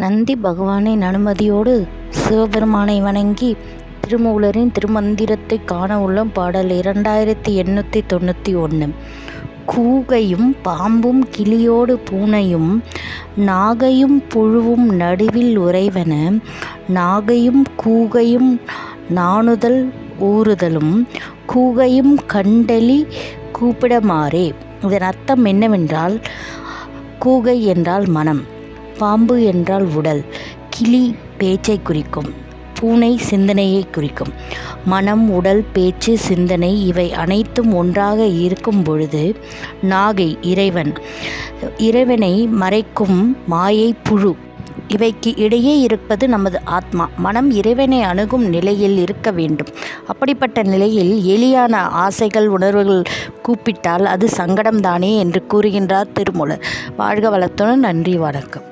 நந்தி பகவானின் அனுமதியோடு சிவபெருமானை வணங்கி திருமூலரின் திருமந்திரத்தை காண உள்ள பாடல் இரண்டாயிரத்தி எண்ணூற்றி தொண்ணூற்றி ஒன்று கூகையும் பாம்பும் கிளியோடு பூனையும் நாகையும் புழுவும் நடுவில் உறைவன நாகையும் கூகையும் நாணுதல் ஊறுதலும் கூகையும் கண்டலி கூப்பிடமாறே. இதன் அர்த்தம் என்னவென்றால் கூகை என்றால் மனம். பாம்பு என்றால் உடல் கிளி பேச்சை குறிக்கும் பூனை சிந்தனையை குறிக்கும். மனம் உடல் பேச்சு சிந்தனை இவை அனைத்தும் ஒன்றாக இருக்கும் பொழுது நாகை இறைவன் இறைவனை மறைக்கும் மாயை புழு. இவைக்கு இடையே இருப்பது நமது ஆத்மா. மனம் இறைவனை அணுகும் நிலையில் இருக்க வேண்டும். அப்படிப்பட்ட நிலையில் எளியான ஆசைகள் உணர்வுகள் கூப்பிட்டால் அது சங்கடம்தானே என்று கூறுகின்றார் திருமூலர். வாழ்க வளத்துடன் நன்றி வணக்கம்.